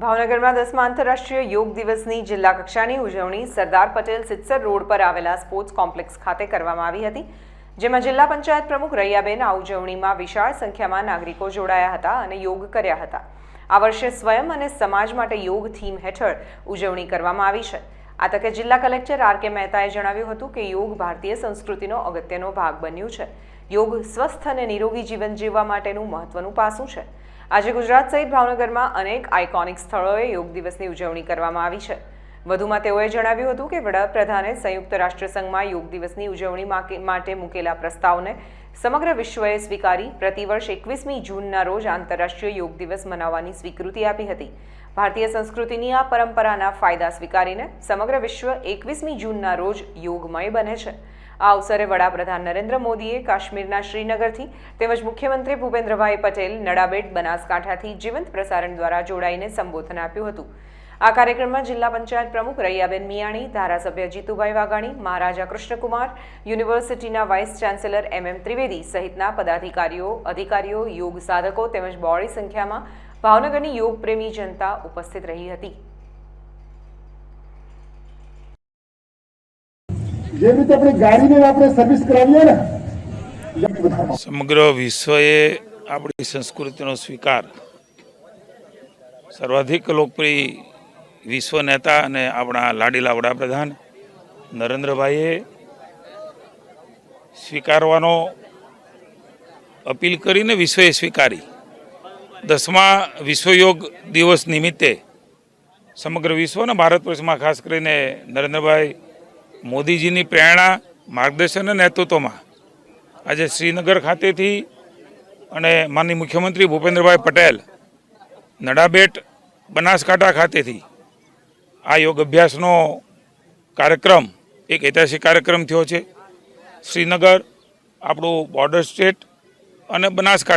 ભાવનગરમાં દસમા આંતરરાષ્ટ્રીય યોગ દિવસની જિલ્લા કક્ષાની ઉજવણી સરદાર પટેલ સિત્સર રોડ પર આવેલા સ્પોર્ટ્સ કોમ્પ્લેક્સ ખાતે કરવામાં આવી હતી, જેમાં જિલ્લા પંચાયત પ્રમુખ રૈયાબેન આ ઉજવણીમાં વિશાળ સંખ્યામાં નાગરિકો જોડાયા હતા અને યોગ કર્યા હતા. આ વર્ષે સ્વયં અને સમાજ માટે યોગ થીમ હેઠળ ઉજવણી કરવામાં આવી છે. આ તકે જિલ્લા કલેક્ટર આર કે મહેતાએ જણાવ્યું હતું કે યોગ ભારતીય સંસ્કૃતિનો અગત્યનો ભાગ બન્યું છે. યોગ સ્વસ્થ અને નિરોગી જીવન જીવવા માટેનું મહત્વનું પાસું છે. આજે ગુજરાત સહિત ભાવનગરમાં અનેક આઇકોનિક સ્થળોએ યોગ દિવસની ઉજવણી કરવામાં આવી છે. વધુમાં તેઓએ જણાવ્યું હતું કે વડાપ્રધાને સંયુક્ત રાષ્ટ્રસંઘમાં યોગ દિવસની ઉજવણી માટે મૂકેલા પ્રસ્તાવને સમગ્ર વિશ્વએ સ્વીકારી પ્રતિવર્ષ એકવીસમી જૂનના રોજ આંતરરાષ્ટ્રીય યોગ દિવસ મનાવવાની સ્વીકૃતિ આપી હતી. ભારતીય સંસ્કૃતિની આ પરંપરાના ફાયદા સ્વીકારીને સમગ્ર વિશ્વ એકવીસમી જૂનના રોજ યોગમય બને છે. આ અવસરે વડાપ્રધાન નરેન્દ્ર મોદીએ કાશ્મીરના શ્રીનગરથી તેમજ મુખ્યમંત્રી ભૂપેન્દ્રભાઈ પટેલ નડાબેટ, બનાસકાંઠાથી જીવંત પ્રસારણ દ્વારા જોડાઈને સંબોધન આપ્યું હતું. આ કાર્યક્રમમાં જિલ્લા પંચાયત પ્રમુખ રૈયાબેન મિયાણી, ધારાસભ્ય જીતુભાઈ વાઘાણી, મહારાજા કૃષ્ણકુમાર, યુનિવર્સિટીના vice chancellor M M Trivedi સહિતના પદાધિકારીઓ, અધિકારીઓ, યોગ સાધકો તેમજ બહોળી સંખ્યામાં ભાવનગરની યોગ પ્રેમી જનતા ઉપસ્થિત રહી હતી. જે રીતે આપણે સમગ્ર વિશ્વએ આપણી સંસ્કૃતિનો સ્વીકાર સર્વાધિક લોકપ્રિય વિશ્વ નેતા અને આપણા લાડીલા વડાપ્રધાન નરેન્દ્રભાઈએ સ્વીકારવાનો અપીલ કરીને વિશ્વએ સ્વીકારી. દસમા વિશ્વયોગ દિવસ નિમિત્તે સમગ્ર વિશ્વ અને ભારત વર્ષમાં ખાસ કરીને નરેન્દ્રભાઈ મોદીજીની પ્રેરણા માર્ગદર્શન અને નેતૃત્વમાં. આજે શ્રીનગર ખાતેથી અને માનની મુખ્યમંત્રી ભૂપેન્દ્રભાઈ પટેલ નડાબેટ બનાસકાંઠા ખાતેથી આ યોગ અભ્યાસનો કાર્યક્રમ, એક ઐતિહાસિક કાર્યક્રમ થયો છે. શ્રીનગર, આપણું બોર્ડર સ્ટેટ અને બનાસકાંઠા